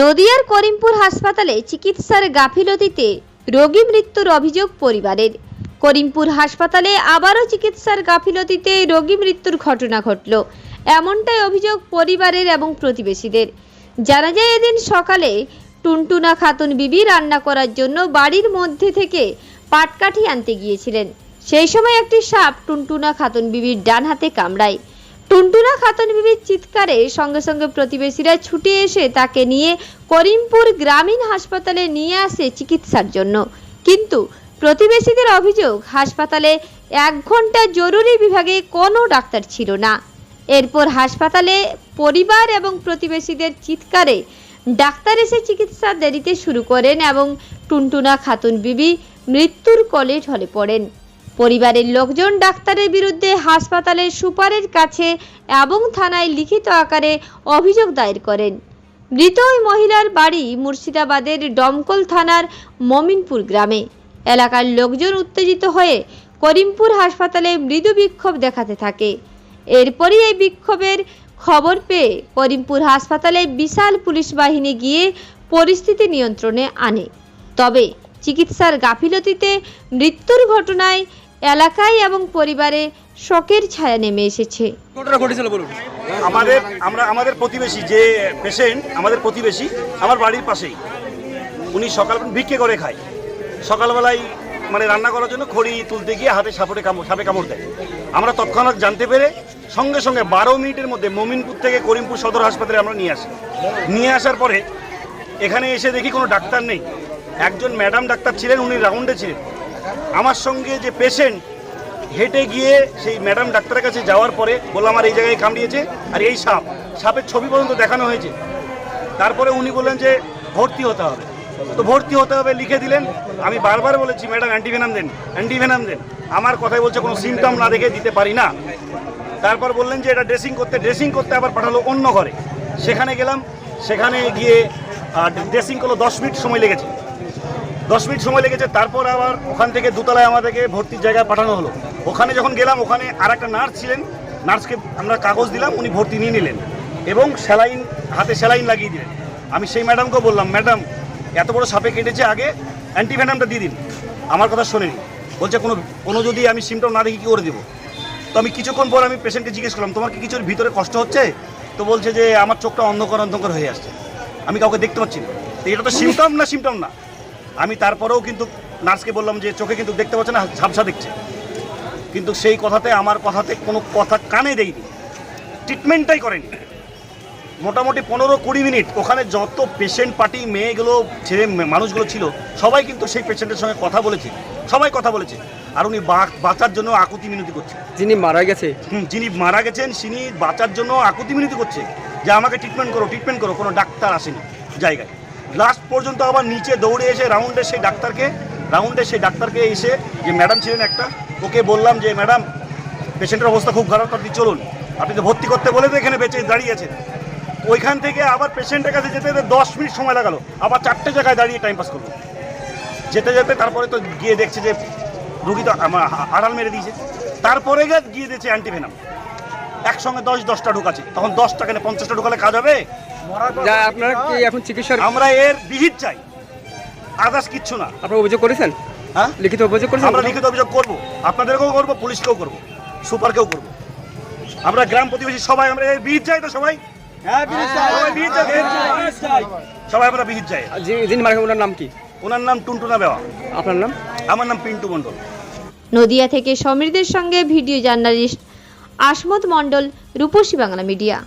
নদিয়ার করিমপুর হাসপাতালে চিকিৎসার গাফিলতিতে রোগী মৃত্যুর অভিযোগ পরিবারের। করিমপুর হাসপাতালে আবারও চিকিৎসার গাফিলতিতে রোগী মৃত্যুর ঘটনা ঘটল। এমনটাই অভিযোগ পরিবারের এবং প্রতিবেশীদের। জানা যায় এদিন সকালে টুনটুনা খাতুন বিবি রান্না করার জন্য বাড়ির মধ্যে থেকে পাটকাঠি আনতে গিয়েছিলেন। সেই সময় একটি সাপ টুনটুনা খাতুন বিবির ডান হাতে কামড়ায়। টুনটুনা খাতুন বিবির চিৎকারে সঙ্গে সঙ্গে প্রতিবেশীরা ছুটে এসে তাকে নিয়ে করিমপুর গ্রামীণ হাসপাতালে নিয়ে আসে চিকিৎসার জন্য। কিন্তু প্রতিবেশীদের অভিযোগ, হাসপাতালে এক ঘণ্টা জরুরি বিভাগে কোনো ডাক্তার ছিল না। এরপর হাসপাতালে পরিবার এবং প্রতিবেশীদের চিৎকারে ডাক্তার এসে চিকিৎসা দেরিতে শুরু করেন এবং টুনটুনা খাতুন বিবি মৃত্যুর কোলে ঢলে পড়েন। পরিবারের লোকজন ডাক্তারের বিরুদ্ধে হাসপাতালের সুপারের কাছে এবং থানায় লিখিত আকারে অভিযোগ দায়ের করেন। মৃত ওই মহিলার বাড়ি মুর্শিদাবাদের ডমকল থানার মমিনপুর গ্রামে। এলাকার লোকজন উত্তেজিত হয়ে করিমপুর হাসপাতালে মৃদু বিক্ষোভ দেখাতে থাকে। এরপরই এই বিক্ষোভের খবর পেয়ে করিমপুর হাসপাতালে বিশাল পুলিশ বাহিনী গিয়ে পরিস্থিতি নিয়ন্ত্রণে আনে। তবে চিকিৎসার গাফিলতিতে মৃত্যুর ঘটনায় এলাকায় এবং পরিবারে শোকের ছায়া নেমে এসেছে। ঘটনা ঘটেছিল বলুন। আমাদের আমরা আমাদের প্রতিবেশী যে পেশেন্ট আমাদের প্রতিবেশী আমার বাড়ির পাশেই। উনি সকাল ভিক্ষে করে খায়। সকালবেলায় মানে রান্না করার জন্য খড়ি তুলতে গিয়ে হাতে সাপড়ে কামড় সাপে কামড় দেয়। আমরা তৎক্ষণাৎ জানতে পেরে সঙ্গে সঙ্গে বারো মিনিটের মধ্যে মমিনপুর থেকে করিমপুর সদর হাসপাতালে আমরা নিয়ে আসি। নিয়ে আসার পরে এখানে এসে দেখি কোনো ডাক্তার নেই। একজন ম্যাডাম ডাক্তার ছিলেন উনি রাউন্ডে ছিলেন। আমার সঙ্গে যে পেশেন্ট হেঁটে গিয়ে সেই ম্যাডাম ডাক্তারের কাছে যাওয়ার পরে বললাম আমার এই জায়গায় কামড়িয়েছে আর এই সাপ, সাপের ছবি পর্যন্ত দেখানো হয়েছে। তারপরে উনি বললেন যে, ভর্তি হতে হবে। তো ভর্তি হতে হবে লিখে দিলেন। আমি বারবার বলেছি, ম্যাডাম, অ্যান্টিভেনাম দেন অ্যান্টিভেনাম দেন। আমার কথাই বলছে, কোনো সিমটম না দেখে দিতে পারি না। তারপর বললেন যে, এটা ড্রেসিং করতে ড্রেসিং করতে আবার পাঠালো অন্য ঘরে। সেখানে গেলাম, সেখানে গিয়ে ড্রেসিং করল দশ মিনিট সময় লেগেছে। দশ মিনিট সময় লেগেছে, তারপর আবার ওখান থেকে দুতলায় আমাদেরকে ভর্তির জায়গায় পাঠানো হলো। ওখানে যখন গেলাম, ওখানে আর একটা নার্স ছিলেন, নার্সকে আমরা কাগজ দিলাম, উনি ভর্তি নিয়ে নিলেন এবং স্যালাইন, হাতে স্যালাইন লাগিয়ে দিলেন। আমি সেই ম্যাডামকেও বললাম, ম্যাডাম, এত বড় সাপে কেটেছে, আগে অ্যান্টিভেনামটা দিয়ে দিন। আমার কথা শোনেনি। বলছে, কোনো কোনো যদি আমি সিমটম না দেখি, কী করে দেবো? তো আমি কিছুক্ষণ পর আমি পেশেন্টকে জিজ্ঞেস করলাম, তোমার কি কিছুর ভিতরে কষ্ট হচ্ছে? তো বলছে যে, আমার চোখটা অন্ধকার অন্ধকার হয়ে আসছে। আমি কাউকে দেখতে পাচ্ছি না। তো এটা তো সিমটম না সিমটম না? আমি তারপরেও কিন্তু নার্সকে বললাম যে চোখে কিন্তু দেখতে পাচ্ছে না ঝাপসা দেখছে। কিন্তু সেই কথাতে আমার কথাতে কোনো কথা কানে দেয়নি। ট্রিটমেন্টটাই করেনি। মোটামুটি পনেরো কুড়ি মিনিট ওখানে যত পেশেন্ট পার্টি মেয়েগুলো ছেলে মানুষগুলো ছিল সবাই কিন্তু সেই পেশেন্টের সঙ্গে কথা বলেছে। সবাই কথা বলেছে। আর উনি বাঁচার জন্য আকুতি মিনতি করছে। যিনি মারা গেছে। হুম, যিনি মারা গেছেন তিনি বাঁচার জন্য আকুতি মিনতি করছে। যে আমাকে ট্রিটমেন্ট করো ট্রিটমেন্ট করো কোনো ডাক্তার আসেনি জায়গায়। লাস্ট পর্যন্ত আবার নিচে দৌড়ে এসে রাউন্ডে সেই ডাক্তারকে রাউন্ডে সেই ডাক্তারকে এসে যে ম্যাডাম ছিলেন একটা, ওকে বললাম যে ম্যাডাম পেশেন্টের অবস্থা খুব খারাপ, আপনি চলুন। আপনি তো ভর্তি করতে বলে তো এখানে বেঁচে দাঁড়িয়ে আছেন। ওইখান থেকে আবার পেশেন্টের কাছে যেতে যেতে দশ মিনিট সময় লাগালো। আবার চারটে জায়গায় দাঁড়িয়ে টাইম পাস করল। যেতে যেতে তারপরে তো গিয়ে দেখছে যে রুগী তো আড়াল মেরে দিয়েছে। তারপরে গিয়ে দিয়েছে অ্যান্টিভেনাম একসঙ্গে দশ, দশটা ঢুকাছে তখন দশটা কেন পঞ্চাশটা ঢুকালে কাজ হবে? যা আপনারা কি এখন চিকিৎসার আমরা এর বিহিত চাই। আদার্স কিচ্ছু না। আপনারা অভিযোগ করেছেন? হ্যাঁ? লিখিত অভিযোগ করেছেন? আমরা লিখিত অভিযোগ করব। আপনাদেরকেও করব পুলিশকেও করব সুপারকেও করব। আমরা গ্রাম প্রতিবেশী সবাই আমরা এর বিহিত চাই তো সবাই? সবাই বিহিত চাই সবাই আমরা বিহিত চাই। যিনি- মারা ওনার নাম কি? ওনার নাম টুনটুনা বেওয়া। আপনার নাম? আমার নাম পিন্টু মণ্ডল। নদিয়া থেকে সমীরদের সঙ্গে video journalist Asmat Mondal Rupasi Bangla media.